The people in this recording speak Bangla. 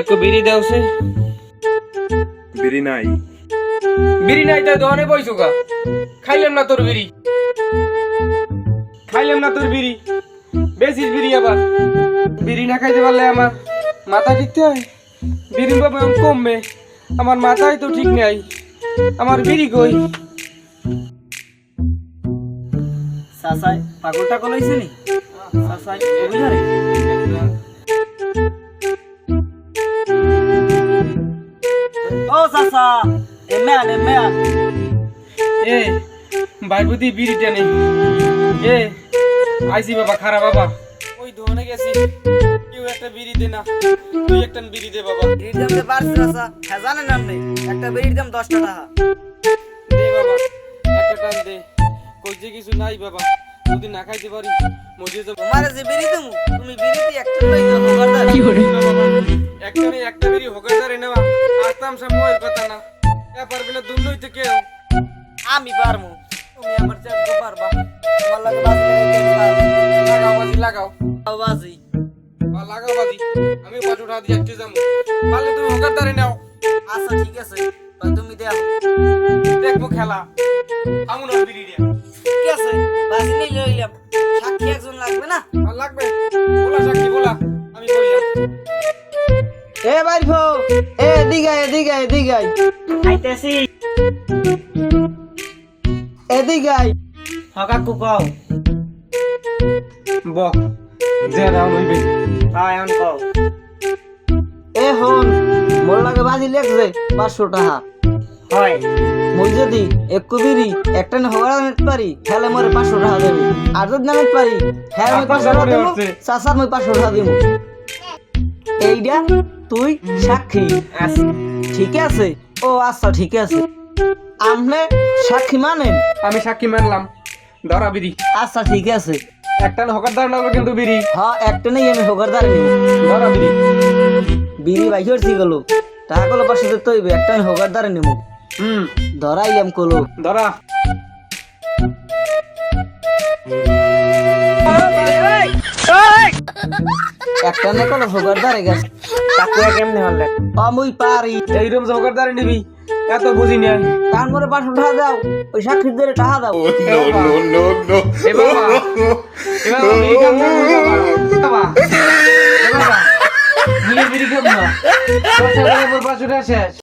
একটু বিড়ি দাও সে। বিড়ি নাই। বিড়ি নাই তাই দোকানে বইছো গা। খাইলাম না তোর বিড়ি। খাইলাম না তোর বিড়ি। বেশি বিড়ি আবার। বিড়ি না খাইতে পারলে আমার মাথা ঠিক হয় বিড়ি বাবা কমবে। আমার মাথায় তো ঠিক নাই। আমার বিড়ি কই? সাসাই পাগল টাগল হইছে নি? সাসাই সাসা এমেন এমেন এ বাইরবতি বিড়িটা নেই এ আইসি বাবা খারাপ বাবা ওই দোকানে গেছি। কেউ একটা বিড়ি দে না। তুই একটা বিড়ি দে বাবা। বিড়ির দাম যে পারছি সাসা হ্যাঁ জানেন আপনি একটা বিড়ির দাম দশ টাকা। দে বাবা একটা টান দে। কই যে কিছু নাই বাবা। যদি না খাইতে পারি মজে যাব। তোমার যে বিড়ি দেবো তুমি বিড়িতে একটা লই যাও হোগারদার একটা নেই একটা বেরি হকাদারে নেওয়া আসতাম সময়ের কথা না। এ পারবে না দুন লইতে কেউ। আমি পারমু তুমি আমার চাকরি পারবা। তোমার লাগে বাজি লাগাও বাজি লাগাও। বাজি। লাগাও বাজি। আমি পাঁচ উঠা দিয়ে একটু যাব। পারলে তুমি হকাদারে নাও। আচ্ছা ঠিক আছে। তুমি দেও দেখব খেলা। আমুন বিড়ি দিয়া ঠিক আছে বাজি নিয়ে লইলাম। সাক্ষী একজন লাগবে না? লাগবে? এ বাইরফো এ দিগাই এদিগাই এদিগাই আইতেছি এদিগাই হকাকু কও ব যে লইবে। হ্যাঁ এখন কও। এ হন মোর লাগে বাজি লেখছে পাঁচশো টাকা। হয়। মুই যদি এক কবিরি একটা না হওয়ার নিতে পারি তাহলে মোরে পাঁচশো টাকা দেবে। আর যদি না নিতে পারি হ্যাঁ আমি পাঁচশো টাকা দেবো চাষার মুই পাঁচশো টাকা দিব এইটা তুই সাক্ষী। আছি ঠিক আছে? ও আচ্ছা ঠিক আছে। আপনি সাক্ষী মানেন আমি সাক্ষী মানলাম। ধরা বিড়ি আচ্ছা ঠিক আছে। একটা হকাদার নাও কিন্তু বিড়ি। হ্যাঁ একটা নেই আমি হোগারদার নিব ধরা বিড়ি বিড়ি বাইর ঠিক গেল। টাকা কলো পাশে হইবে একটা আমি হোগারদার নিব। হুম। ধরাইলাম কলো। ধরা। একটা নে কলো হোগারদারে গেছে। চাকু কেমনে হলে? আমি পারি। এইরকম হকাদার নিবি এত বুঝি নাই তার মরে পাঁচশো টাকা দাও ওই সাক্ষীর ধরে টাকা দাও। বাবা। বাবা। বিড়ি বিড়ি না পাঁচশো টাকা শেষ।